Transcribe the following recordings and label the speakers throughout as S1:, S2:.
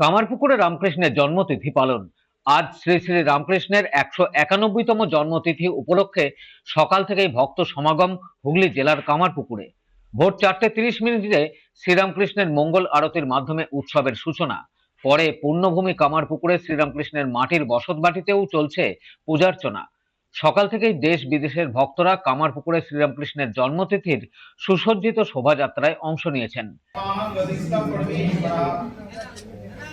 S1: কামারপুকুরে রামকৃষ্ণের জন্মতিথি পালন। আজ শ্রী শ্রী রামকৃষ্ণের একশো একানব্বইতম জন্মতিথি উপলক্ষে সকাল থেকেই ভক্ত সমাগম হুগলি জেলার কামারপুকুরে। ভোর চারটে তিরিশ মিনিটে শ্রীরামকৃষ্ণের মঙ্গল আরতির মাধ্যমে উৎসবের সূচনা। পরে পূর্ণভূমি কামারপুকুরে শ্রীরামকৃষ্ণের মাটির বসতবাটিতেও চলছে পূজার্চনা। সকাল থেকেই দেশ বিদেশের ভক্তরা কামারপুকুরে শ্রীরামকৃষ্ণের জন্মতিথির সুসজ্জিত শোভাযাত্রায় অংশ নিয়েছেন।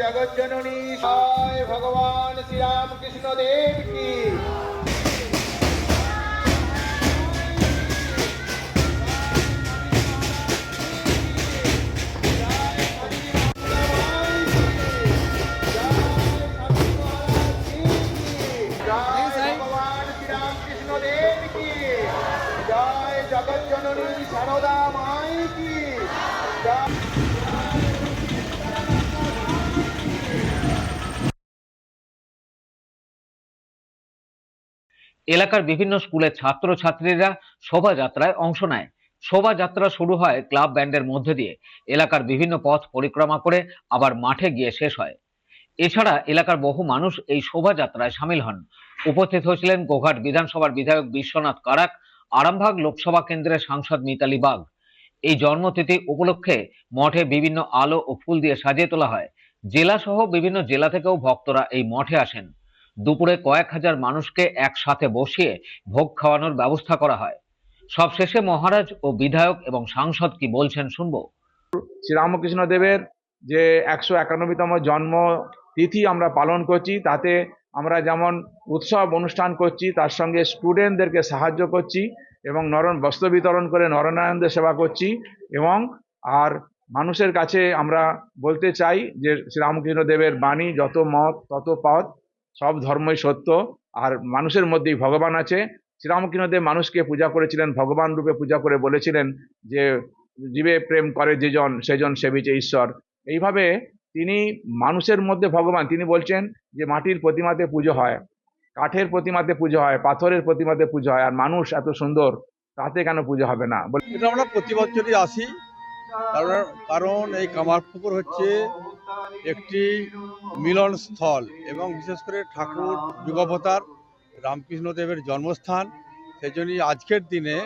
S2: জগজ্জননী জয় ভগবান শ্রীরামকৃষ্ণ দেব কি? জগৎ জননী সারদা মাই কি?
S1: এলাকার বিভিন্ন স্কুলের ছাত্রছাত্রীরা শোভাযাত্রায় অংশ নেয়। শোভাযাত্রা শুরু হয় ক্লাব ব্যান্ডের মধ্যে দিয়ে। এলাকার বিভিন্ন পথ পরিক্রমা করে আবার মাঠে গিয়ে শেষ হয়। এছাড়া এলাকার বহু মানুষ এই শোভাযাত্রায় সামিল হন। উপস্থিত হয়েছিলেন গোঘাট বিধানসভার বিধায়ক বিশ্বনাথ কারাক, আরামবাগ লোকসভা কেন্দ্রের সাংসদ মিতালি বাগ। এই জন্মতিথি উপলক্ষে মঠে বিভিন্ন আলো ও ফুল দিয়ে সাজিয়ে তোলা হয়। জেলা সহ বিভিন্ন জেলা থেকেও ভক্তরা এই মঠে আসেন। দুপুরে কয়েক হাজার মানুষকে একসাথে বসিয়ে ভোগ খাওয়ানোর ব্যবস্থা করা হয়। সবশেষে মহারাজ ও বিধায়ক এবং সাংসদ কি বলছেন শুনব।
S3: শ্রীরামকৃষ্ণ দেবের যে একশো একানব্বইতম জন্ম তিথি আমরা পালন করছি, তাতে আমরা যেমন উৎসব অনুষ্ঠান করছি, তার সঙ্গে স্টুডেন্টদেরকে সাহায্য করছি এবং নরন বস্ত্র বিতরণ করে নরনারায়ণদের সেবা করছি এবং আর মানুষের কাছে আমরা বলতে চাই যে শ্রীরামকৃষ্ণ দেবের বাণী যত মত তত পথ সব ধর্মই সত্য। আর মানুষের মধ্যেই ভগবান আছে। শ্রীরামকৃষ্ণ দেব মানুষকে পূজা করেছিলেন, ভগবান রূপে পূজা করে বলেছিলেন যে, জীবে প্রেম করে যেজন সেজন সেবিছে ঈশ্বর। এইভাবে তিনি মানুষের মধ্যে ভগবান, তিনি বলছেন যে, মাটির প্রতিমাতে পুজো হয়, কাঠের প্রতিমাতে পুজো হয়, পাথরের প্রতিমাতে পুজো হয়, আর মানুষ এত সুন্দর, তাতে কেন পুজো হবে না?
S4: আমরা প্রতি বছরই আসি। কারণ এই কামারপুকুর হচ্ছে একটি মিলন স্থল এবং বিশেষ করে ঠাকুর যুগবতার রামকৃষ্ণদেবের জন্মস্থান। সেই জন্যই আজকের দিনে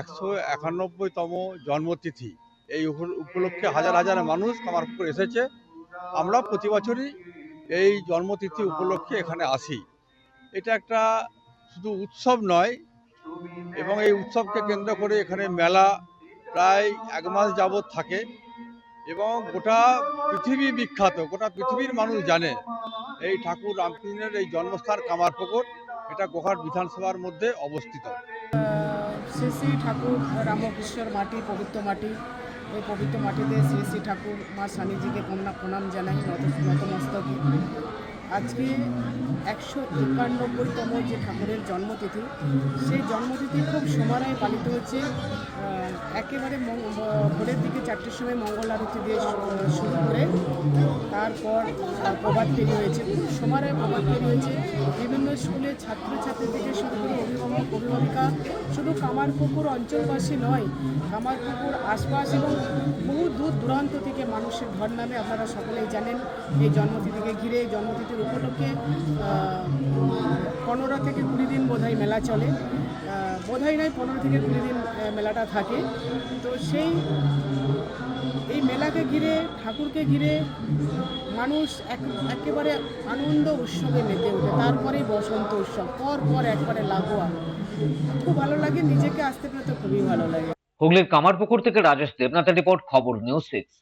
S4: একশো একানব্বইতম জন্মতিথি। এই উপলক্ষে হাজার হাজার মানুষ কামারপুকুর এসেছে। আমরা প্রতি বছরই এই জন্মতিথি উপলক্ষে এখানে আসি। এটা একটা শুধু উৎসব নয়, এবং এই উৎসবকে কেন্দ্র করে এখানে মেলা প্রায় এক মাস যাবৎ থাকে। এবং গোটা পৃথিবী বিখ্যাত, গোটা পৃথিবীর মানুষ জানে এই ঠাকুর রামকৃষ্ণের এই জন্মস্থান কামারপুকুর, এটা গোহাট বিধানসভার মধ্যে অবস্থিত।
S5: শ্রী শ্রী ঠাকুর রামকৃষ্ণর মাটি, পবিত্র মাটি। এই পবিত্র মাটিতে শ্রী শ্রী ঠাকুর মা স্বামীজিকে প্রণাম প্রণাম জানাই নত নতমস্তকে। আজকে একশো একানব্বইতম যে ঠাকুরের জন্মতিথি, সেই জন্মতিথি খুব সমারায় পালিত হচ্ছে একেবারে ভোরের দিকে চারটের সময় মঙ্গল আরতি দিয়ে শুরু করে তারপর প্রভাত ফেরি হয়েছে খুব সমারোহে প্রভাত ফেরি হয়েছে বিভিন্ন স্কুলের ছাত্রছাত্রী থেকে শুরু করে অভিভাবক, অভিভাবিকা। শুধু কামারপুকুর অঞ্চলবাসী নয়, কামারপুকুর আশপাশ এবং বহু দূর দূরান্ত থেকে মানুষের ঘর নামে আপনারা সকলেই জানেন। এই জন্মতিথিকে ঘিরে জন্মতিথির উপলক্ষে পনেরো থেকে কুড়ি দিন বোধহয় মেলা চলে। বোধহয় নয়, পনেরো থেকে কুড়ি দিন মেলাটা থাকে। তো সেই মেলাকে ঘিরে, ঠাকুরকে ঘিরে মানুষ এক একেবারে আনন্দ উৎসবে মেতে ওঠে। তারপরেই বসন্ত উৎসব, পর পর একবারে লাগোয়া। খুব ভালো লাগে, নিজেকে আসতে পেরে তো খুবই ভালো লাগে।
S1: হুগলির কামারপুকুর থেকে রাজেশ দেবনাথের রিপোর্ট, খবর নিউজ সিক্স।